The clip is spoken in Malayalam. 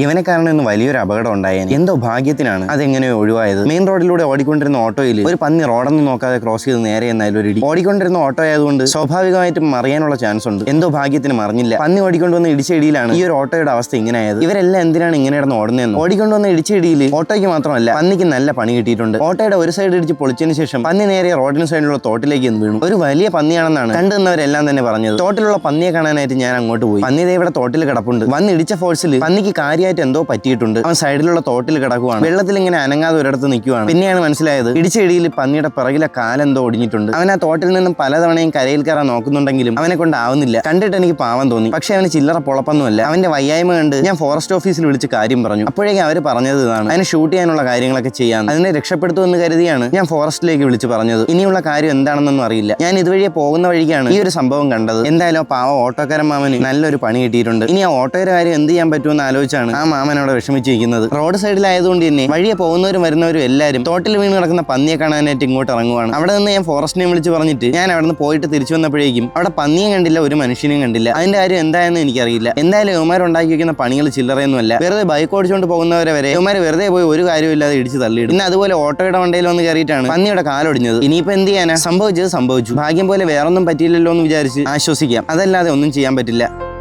ഇവനെ കാരണം ഇന്ന് വലിയൊരു അപകടം ഉണ്ടായേനെ. എന്തോ ഭാഗ്യത്തിനാണ് അതെങ്ങനെയോ ഒഴിവായത്? മെയിൻ റോഡിലൂടെ ഓടിക്കൊണ്ടിരുന്ന ഓട്ടോയിൽ ഒരു പന്നി റോഡൊന്നും നോക്കാതെ ക്രോസ് ചെയ്ത് നേരെ എന്നാലും ഒരു ഇടി. ഓടിക്കൊണ്ടിരുന്ന ഓട്ടോ ആയതുകൊണ്ട് സ്വാഭാവികമായിട്ടും മറിയാനുള്ള ചാൻസ് ഉണ്ട്. എന്തോ ഭാഗ്യത്തിന് മറിഞ്ഞില്ല. പന്നി ഓടിക്കൊണ്ടുവന്ന ഇടിച്ച ഇടിയിലാണ് ഈ ഒരു ഓട്ടോയുടെ അവസ്ഥ ഇങ്ങനെയായത്. ഇവരെല്ലാം എന്തിനാണ് ഇങ്ങനെ കിടന്ന് ഓടുന്നതെന്ന്? ഓടിക്കൊണ്ടുവന്ന ഇടിച്ച ഇടിയിൽ ഓട്ടോയ്ക്ക് മാത്രമല്ല പന്നിക്ക് നല്ല പണി കിട്ടിയിട്ടുണ്ട്. ഓട്ടോയുടെ ഒരു സൈഡ് ഇടിച്ച് പൊളിച്ചതിന് ശേഷം പന്നി നേരെ റോഡിന് സൈഡിലുള്ള തോട്ടിലേക്ക് എന്ന് വീണു. ഒരു വലിയ പന്നിയാണെന്നാണ് കണ്ടുവന്നവരെല്ലാം തന്നെ പറഞ്ഞത്. തോട്ടിലുള്ള പന്നിയെ കാണാനായിട്ട് ഞാൻ അങ്ങോട്ട് പോയി. പന്നി ഇവിടെ തോട്ടിൽ കിടപ്പുണ്ട്. വന്ന് ഇടിച്ച ഫോഴ്സിൽ പന്നിക്ക് കാര്യമായിട്ട് എന്തോ പറ്റിയിട്ടുണ്ട്. അവൻ സൈഡിലുള്ള തോട്ടിൽ കിടക്കുവാണ്. വെള്ളത്തിൽ ഇങ്ങനെ അനങ്ങാതെ ഒരിടത്ത് നിൽക്കുവാണ്. പിന്നെയാണ് മനസ്സിലായത് ഇടിച്ചെടിയിൽ പന്നിയുടെ പിറകിലെ കാലെന്തോ ഒടിഞ്ഞിട്ടുണ്ട്. അവൻ ആ തോട്ടിൽ നിന്നും പലതവണയും കരയിൽ കയറാൻ നോക്കുന്നുണ്ടെങ്കിലും അവനെ കൊണ്ടാവുന്നില്ല കണ്ടിട്ട് എനിക്ക് പാവം തോന്നി. പക്ഷെ അവന് ചില്ലറ പൊളപ്പൊന്നുമല്ല. അവന്റെ വയ്യായ്മ കണ്ട് ഞാൻ ഫോറസ്റ്റ് ഓഫീസിൽ വിളിച്ച് കാര്യം പറഞ്ഞു. അപ്പോഴേക്കും അവർ പറഞ്ഞത് ഇതാണ്. അതിനെ ഷൂട്ട് ചെയ്യാനുള്ള കാര്യങ്ങളൊക്കെ ചെയ്യാൻ അതിനെ രക്ഷപ്പെടുത്തുമെന്ന് കരുതിയാണ് ഞാൻ ഫോറസ്റ്റിലേക്ക് വിളിച്ച് പറഞ്ഞത്. ഇനിയുള്ള കാര്യം എന്താണെന്നൊന്നും അറിയില്ല. ഞാൻ ഇതുവഴിയെ പോകുന്ന വഴിക്കാണ് ഈ ഒരു സംഭവം കണ്ടത്. എന്തായാലും പാവ ഓട്ടോക്കാരൻ മാമന് നല്ലൊരു പണി കിട്ടിയിട്ടുണ്ട്. ഇനി ആ ഓട്ടോയുടെ കാര്യം എന്ത് ചെയ്യാൻ പറ്റുമെന്ന് ആലോചിച്ചാണ് ആ മാമൻ അവിടെ വിഷമിച്ചിരിക്കുന്നത്. റോഡ് സൈഡിലായതുകൊണ്ട് തന്നെ വഴിയെ പോകുന്നവരും വരുന്നവരും എല്ലാവരും തോട്ടിൽ വീണ് കിടക്കുന്ന പന്നിയെ കാണാനായിട്ട് ഇങ്ങോട്ട് ഇറങ്ങുവാണ്. അവിടെ നിന്ന് ഞാൻ ഫോറസ്റ്റിനെ വിളിച്ച് പറഞ്ഞിട്ട് ഞാൻ അവിടെ നിന്ന് പോയിട്ട് തിരിച്ചു വന്നപ്പോഴേക്കും അവിടെ പന്നിയെ കണ്ടില്ല ഒരു മനുഷ്യനെയും കണ്ടില്ല. അതിന്റെ കാര്യം എന്തായെന്ന് എനിക്കറിയില്ല. എന്തായാലും ഇവന്മാർ ഉണ്ടാക്കി വെക്കുന്ന പണികൾ ചില്ലറയൊന്നുമല്ല. വെറുതെ ബൈക്ക് ഓടിച്ചുകൊണ്ട് പോകുന്നവരെ വരെ ഇവന്മാർ വെറുതെ പോയി ഒരു കാര്യമില്ലാതെ ഇടിച്ച് തള്ളിയിടും. പിന്നെ അതുപോലെ ഓട്ടോയുടെ വണ്ടിയിൽ വന്ന് കയറിയിട്ടാണ് പന്നിയുടെ കാലൊടിഞ്ഞത്. ഇനിയിപ്പോ എന്ത് ചെയ്യാനാ? സംഭവിച്ചത് സംഭവിച്ചു. ഭാഗ്യം പോലെ വേറൊന്നും പറ്റിയില്ലല്ലോ എന്ന് വിചാരിച്ച് ആശ്വസിക്കാം. അതല്ലാതെ ഒന്നും ചെയ്യാൻ പറ്റില്ല.